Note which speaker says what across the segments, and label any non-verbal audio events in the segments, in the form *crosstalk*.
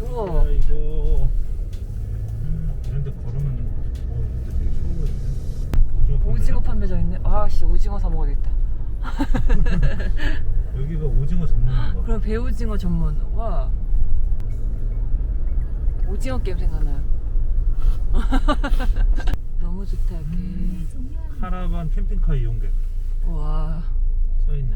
Speaker 1: 우와.
Speaker 2: 야, 이거 음, 이런데 걸으면 어 근데 되게 좋은 거 있네. 오징어
Speaker 1: 오징어 판매장 있네. 아씨 오징어 사 먹어야 겠다
Speaker 2: 판매장. *laughs* 여기가 오징어 전문인가?
Speaker 1: 그럼 배오징어 전문. 와. 오징어 게임 생각나요. *laughs* 너무 좋다 여기.
Speaker 2: 카라반 캠핑카 이용객
Speaker 1: 와.
Speaker 2: 써있네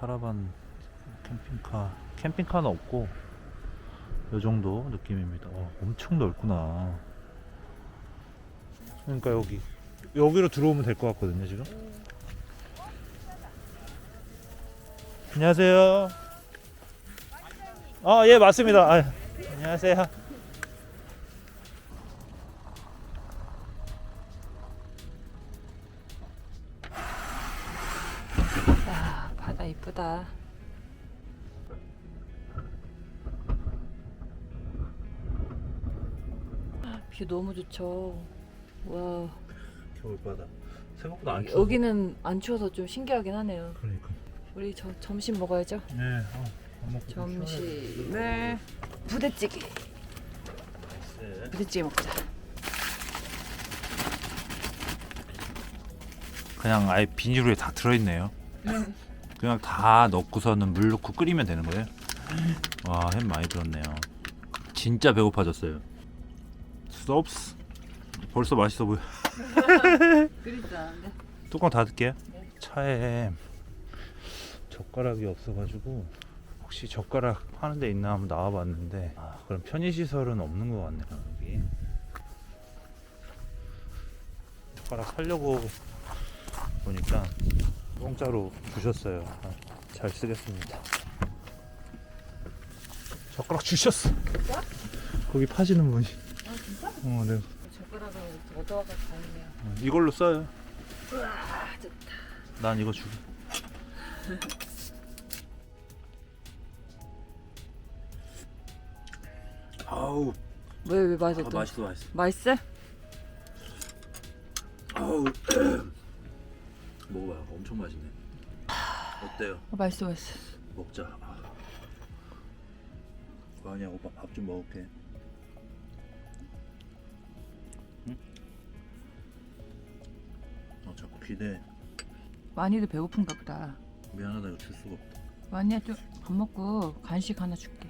Speaker 2: 카라반 캠핑카 캠핑카는 없고 이 정도 느낌입니다. 와, 엄청 넓구나. 그러니까 여기 여기로 들어오면 될 것 같거든요 지금. 안녕하세요. 아예 맞습니다. 아, 안녕하세요.
Speaker 1: 이쁘다. 뷰 너무 좋죠. 와
Speaker 2: 겨울바다. 생각보다 안 추워.
Speaker 1: 여기는 안 추워서 좀 신기하긴 하네요.
Speaker 2: 그러니까.
Speaker 1: 우리 저, 점심 먹어야죠.
Speaker 2: 네. 어, 밥 먹고 좀
Speaker 1: 점심을 부대찌개.
Speaker 2: 쉬어야겠다.
Speaker 1: 부대찌개 먹자.
Speaker 2: 그냥 아예 비닐에 다 들어있네요. 그냥 다 넣고서는 물 넣고 끓이면 되는 거예요. 와, 햄 많이 들었네요. 진짜 배고파졌어요. 수업스. 벌써 맛있어 보여. *laughs*
Speaker 1: 않은데?
Speaker 2: 뚜껑 닫을게요.
Speaker 1: 네.
Speaker 2: 차에 젓가락이 없어가지고 혹시 젓가락 파는 데 있나 한번 나와봤는데 아, 그럼 편의시설은 없는 것 같네요 여기 젓가락 사려고 보니까 공짜로 주셨어요 아, 잘 쓰겠습니다 젓가락 주셨어 거기 파시는 분이
Speaker 1: 아 진짜?
Speaker 2: 어, 네.
Speaker 1: 젓가락을 얻어와서 다행이네요.
Speaker 2: 어, 이걸로 써요
Speaker 1: 우와 좋다.
Speaker 2: 난 이거 주고 *laughs* 아우
Speaker 1: 왜왜 맛있어?
Speaker 2: 아, 맛있어 맛있어
Speaker 1: 맛있어?
Speaker 2: 아우 *clears throat* 먹어봐요 엄청 맛있네 어때요
Speaker 1: 어, 맛있어 맛있어.
Speaker 2: 먹자 아. 아니야 오빠 밥 좀 먹을게 응? 어 자꾸 기대
Speaker 1: 많이도 배고픈가 보다.
Speaker 2: 미안하다 이거 줄 수가 없다
Speaker 1: 많이야 좀밥 먹고 간식 하나 줄게.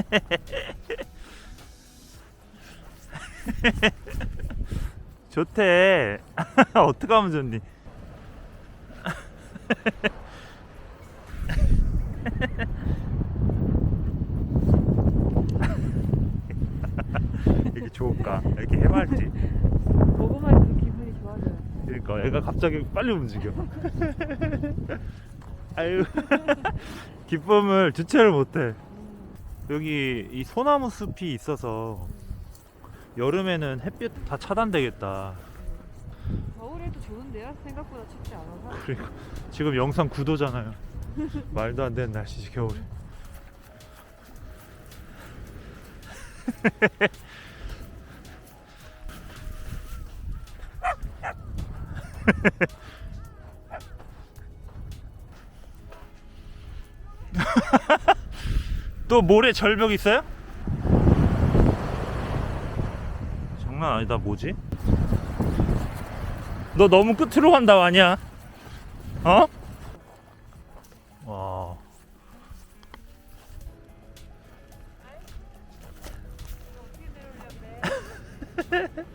Speaker 1: *laughs*
Speaker 2: 좋대. *laughs* 어떻게 하면 좋니? *laughs* 이게 좋을까? 이렇게 해맑지.
Speaker 1: 보고만 해도 기분이 좋아져요.
Speaker 2: 그러니까 애가 갑자기 빨리 움직여. 아유. 기쁨을 주체를 못해 여기 이 소나무 숲이 있어서 여름에는 햇빛 다 차단되겠다
Speaker 1: 겨울에도 좋은데요? 생각보다 춥지 않아서.
Speaker 2: 그러니까 지금 영상 9도잖아요 *laughs* 말도 안 되는 날씨지 겨울에 *laughs* 또 모래 절벽 있어요? 장난 아니다 뭐지? 너 너무 끝으로 간다 아니야? 어? 와. *laughs*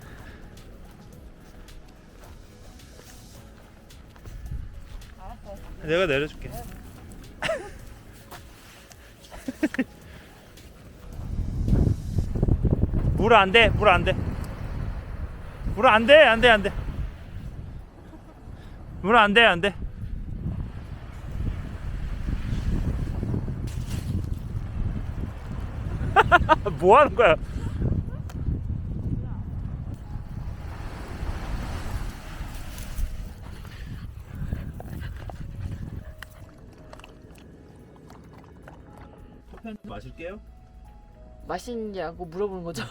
Speaker 2: 내가 내려줄게. 물안 돼, 물안 돼. 물안 돼, 안 돼, 안 돼. 물안 돼, 안 돼. *laughs* 뭐 하는 거야?
Speaker 3: 마실게요.
Speaker 1: 맛있냐고 물어보는 거죠?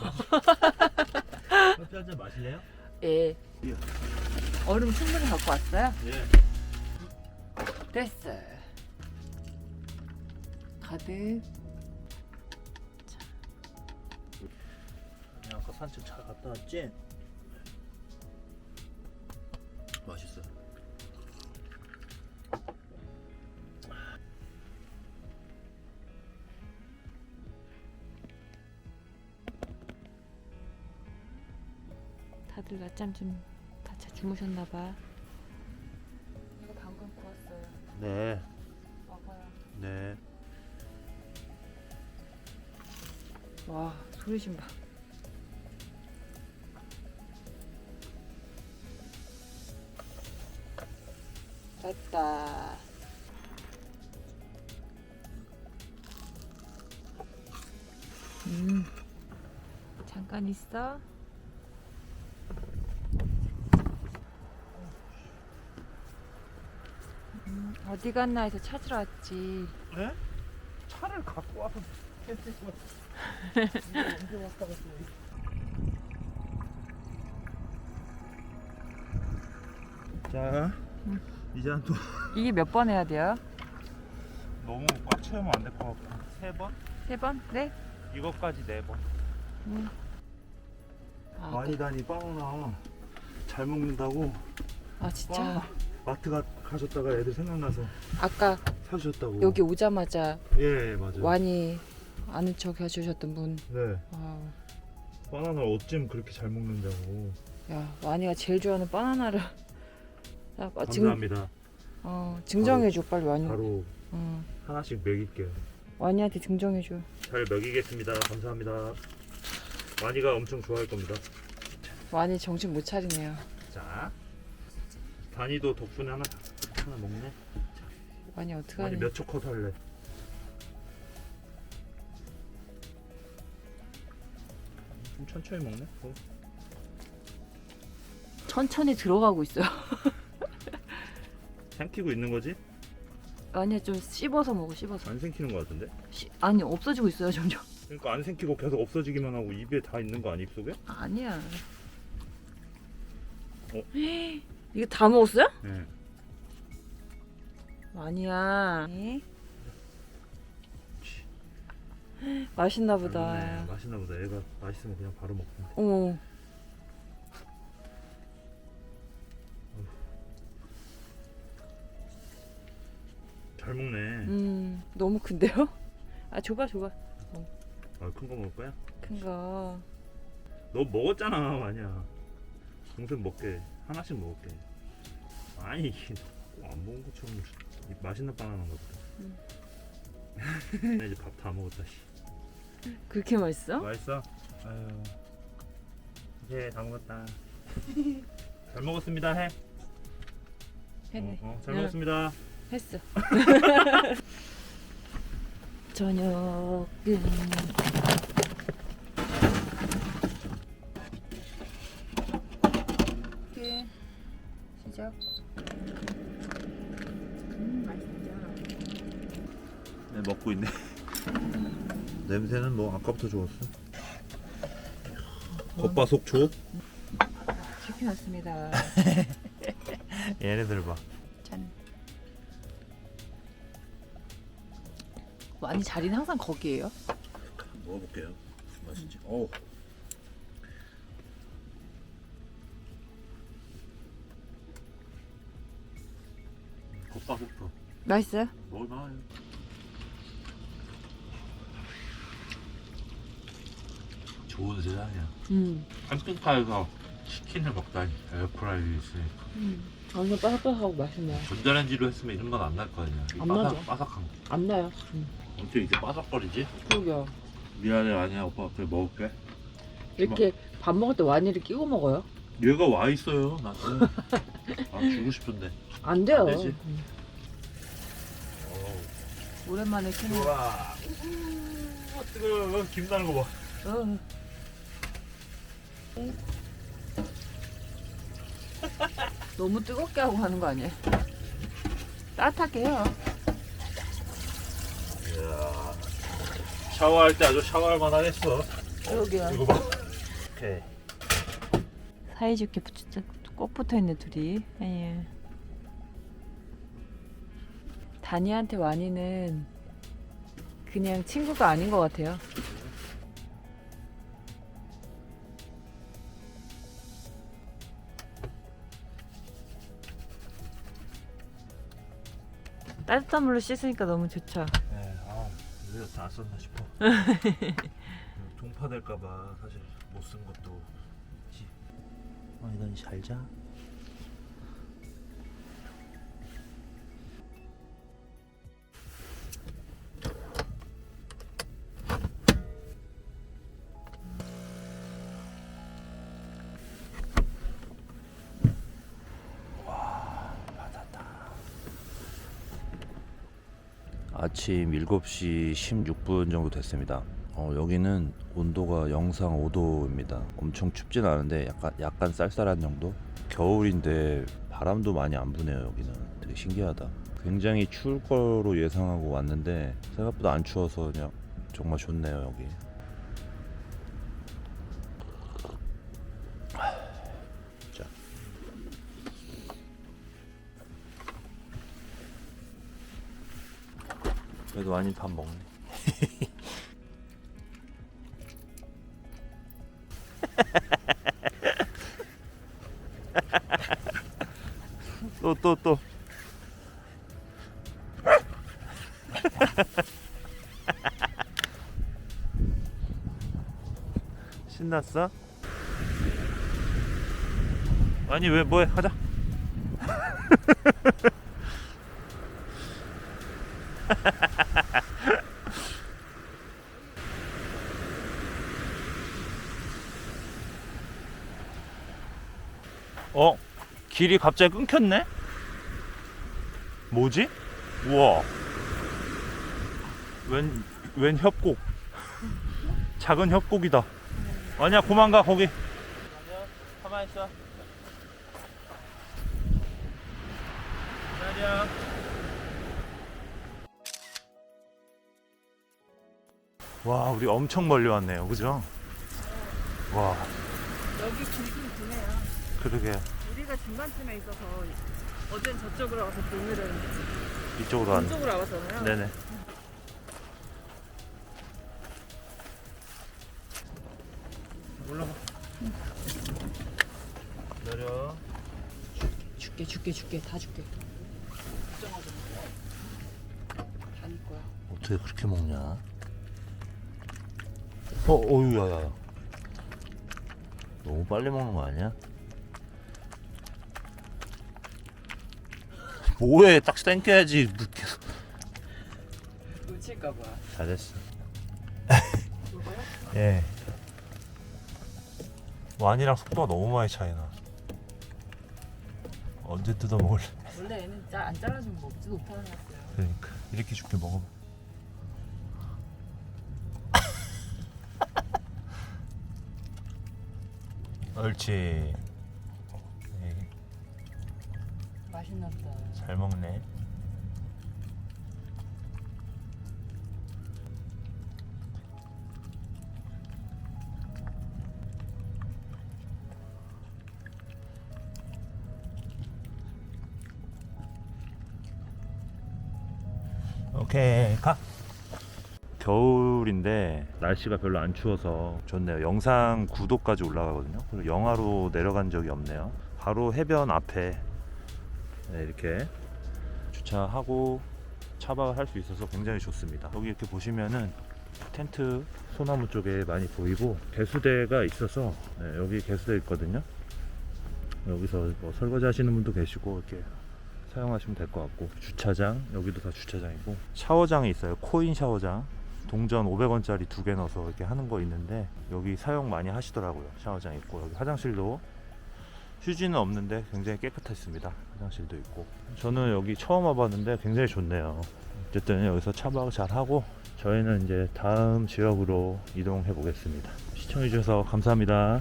Speaker 3: 커피 한 잔 마실래요?
Speaker 1: 예.
Speaker 3: 예.
Speaker 1: 얼음 충분히 갖고 왔어요?
Speaker 3: 예.
Speaker 1: 됐어. 가득.
Speaker 3: 아까 산책 잘 갔다 왔지? 맛있어.
Speaker 1: 다들 낮잠 좀 다 잘 주무셨나 봐. 이거 방금 구웠어요.
Speaker 3: 네,
Speaker 1: 먹어요.
Speaker 3: 네.
Speaker 1: 와, 소리 좀 봐. 됐다. 음, 잠깐 있어. 어디 갔나 해서 찾으러 왔지.
Speaker 3: 네? 차를 갖고 와서 것 언제 왔다 갔어? 자,
Speaker 1: 응.
Speaker 3: 이제 한 또
Speaker 1: 이게 몇 번 해야 돼요?
Speaker 3: 너무 꽉 채우면 안 될 것 같고 세 번?
Speaker 1: 세 번? 네?
Speaker 3: 이것까지 네 번.
Speaker 1: 음. 아,
Speaker 2: 많이 다니 바나나 잘 먹는다고
Speaker 1: 아 진짜
Speaker 2: 바나나 마트 가, 가셨다가 애들 생각나서
Speaker 1: 아까
Speaker 2: 사주셨다고.
Speaker 1: 여기 오자마자
Speaker 2: 예, 예 맞아요.
Speaker 1: 완이 아는 척 해주셨던 분.
Speaker 2: 네.
Speaker 1: 아,
Speaker 2: 바나나 어쩜 그렇게 잘 먹는다고.
Speaker 1: 야 완이가 제일 좋아하는 바나나를. 야, *laughs* 아, 증,
Speaker 2: 감사합니다.
Speaker 1: 어, 증정해줘 빨리 완이.
Speaker 2: 바로
Speaker 1: 어,
Speaker 2: 하나씩 먹일게요.
Speaker 1: 완이한테 증정해줘.
Speaker 2: 잘 먹이겠습니다. 감사합니다. 많이가 엄청 좋아할 겁니다.
Speaker 1: 완이 정신 못 차리네요.
Speaker 2: 자 다니도 덕분에 하나 하나 먹네 많이
Speaker 1: 어떡하니?
Speaker 2: 몇 초 컷 할래 좀 천천히 먹네 어.
Speaker 1: 천천히 들어가고 있어요. *laughs*
Speaker 2: 삼키고 있는 거지?
Speaker 1: 완이 좀 씹어서 먹어 씹어서.
Speaker 2: 안 생기는 거 같은데?
Speaker 1: 씨, 아니 없어지고 있어요 점점.
Speaker 2: 그러니까 안 생기고 계속 없어지기만 하고 입에 다 있는 거 아니 입속에?
Speaker 1: 아니야.
Speaker 2: 어? *gasps*
Speaker 1: 이거 다 먹었어요?
Speaker 2: 네.
Speaker 1: 아니야. *gasps* 맛있나 보다.
Speaker 2: 네, 맛있나 보다. 얘가 맛있으면 그냥 바로 먹던데.
Speaker 1: 어머.
Speaker 2: 잘 먹네.
Speaker 1: 음, 너무 큰데요? 아, 줘봐, 줘봐.
Speaker 2: 아, 큰 거 먹을 거야?
Speaker 1: 큰 거.
Speaker 2: 너 먹었잖아, 아니야. 동생 먹게. 하나씩 먹을게. 아니, 이게 안 먹은 것처럼 이 맛있는 바나나인가 보다.
Speaker 1: 음. *laughs*
Speaker 2: 이제 밥 다 먹었다, 씨.
Speaker 1: 그렇게 맛있어?
Speaker 2: 맛있어? 아유. 이제 다 먹었다. 잘 먹었습니다, 해.
Speaker 1: 했네.
Speaker 2: 어, 어, 잘
Speaker 1: 응.
Speaker 2: 먹었습니다.
Speaker 1: 했어. *laughs* 저녁은 이렇게 시작. 음, 맛있죠.
Speaker 2: 네, 먹고 있네. *laughs* 냄새는 뭐 아까부터 좋았어. 겉바속촉.
Speaker 1: 시켜놨습니다. *laughs*
Speaker 2: 얘네들 봐.
Speaker 1: 짠. 많이 자리는 항상 거기에요?
Speaker 2: 먹어볼게요. 맛있지? 어. 겉바속촉.
Speaker 1: 맛있어요?
Speaker 2: 먹을만해. 좋은 세상이야.
Speaker 1: 음.
Speaker 2: 캠핑카에서 치킨을 먹다니 에어프라이기 있으니까
Speaker 1: 음. 완전 바삭바삭하고 맛있네요.
Speaker 2: 전자레인지로 했으면 이런 맛 안 날 거 아니야 이
Speaker 1: 안 나죠.
Speaker 2: 바삭한 거
Speaker 1: 안 나요.
Speaker 2: 어떻게 이렇게 바삭거리지?
Speaker 1: 그러게요.
Speaker 2: 미안해 아니야 오빠 그래 먹을게
Speaker 1: 이렇게 밥 먹을 때 와니를 끼고 먹어요?
Speaker 2: 얘가 와 있어요 나한테 아 주고 싶은데
Speaker 1: 안 돼요.
Speaker 2: 안 되지.
Speaker 1: 음. 오랜만에 키는
Speaker 2: 좋아 아 뜨거워 김 나는 거 봐
Speaker 1: 어. 너무 뜨겁게 하고 하는 거 아니에요? 따뜻하게 해요.
Speaker 2: 이야 샤워할 때 아주 샤워할 만하겠어.
Speaker 1: 여기야.
Speaker 2: 이거 봐. 오케이.
Speaker 1: 사이좋게 붙, 꼭 붙어있네 둘이. 예. 다니한테 와니는 그냥 친구가 아닌 것 같아요. 따뜻한 물로 씻으니까 너무 좋죠.
Speaker 2: 네, 아, 왜다 썼나 싶어. *laughs* 종파 될까봐 사실 못 쓴 것도 있지. 어, 이건 잘 자. 아침 7시 16분 정도 됐습니다. 어, 여기는 온도가 영상 5도입니다. 엄청 춥진 않은데 약간 약간 쌀쌀한 정도? 겨울인데 바람도 많이 안 부네요. 여기는 되게 신기하다. 굉장히 추울 거로 예상하고 왔는데 생각보다 안 추워서 그냥 정말 좋네요 여기. 그래도 많이 밥 먹네. *laughs* 또 또 또. *laughs* 신났어? 아니 왜 뭐해 가자. *laughs* 어? 길이 갑자기 끊겼네? 뭐지? 우와. 웬, 웬 협곡. 작은 협곡이다. 아니야, 그만 가, 거기. 가만히 있어. 기다려. 와, 우리 엄청 멀리 왔네요. 그죠? 와,
Speaker 1: 여기 길긴 기네요.
Speaker 2: 그러게.
Speaker 1: 우리가 중간쯤에 있어서 어젠 저쪽으로 와서 오늘은
Speaker 2: 이쪽으로 왔네.
Speaker 1: 이쪽으로 와봤잖아요.
Speaker 2: 네네. 올라가. 내려.
Speaker 1: 줄게 줄게 줄게 다 줄게. 걱정하지 마. 다네 거야.
Speaker 2: 어떻게 그렇게 먹냐? 어, 어유야야. 너무 빨리 먹는 거 아니야? 뭐해? 딱 땡겨야지. 뭐 계속.
Speaker 1: 놓칠까 봐.
Speaker 2: 잘했어. 예. 완이랑 속도가 너무 많이 차이나. 언제 뜯어 먹을래?
Speaker 1: 원래 얘는 짜, 안 잘라주면 먹지도 못하는 거였어요.
Speaker 2: 그러니까 이렇게 줄게 먹어봐. *laughs* 옳지.
Speaker 1: 맛있나 보다.
Speaker 2: 잘 먹네. 오케이 가. 겨울인데 날씨가 별로 안 추워서 좋네요. 영상 9도까지 올라가거든요. 그리고 영하로 내려간 적이 없네요. 바로 해변 앞에 네, 이렇게 주차하고 차박을 할 수 있어서 굉장히 좋습니다. 여기 이렇게 보시면은 텐트 소나무 쪽에 많이 보이고 개수대가 있어서 네, 여기 개수대 있거든요. 여기서 뭐 설거지 하시는 분도 계시고 이렇게 사용하시면 될 것 같고 주차장 여기도 다 주차장이고 샤워장이 있어요. 코인 샤워장 동전 500원짜리 두 개 넣어서 이렇게 하는 거 있는데 여기 사용 많이 하시더라고요. 샤워장 있고 여기 화장실도 휴지는 없는데 굉장히 깨끗했습니다. 화장실도 있고 저는 여기 처음 와봤는데 굉장히 좋네요. 어쨌든 여기서 차박 잘 하고 저희는 이제 다음 지역으로 이동해 보겠습니다. 시청해 주셔서 감사합니다.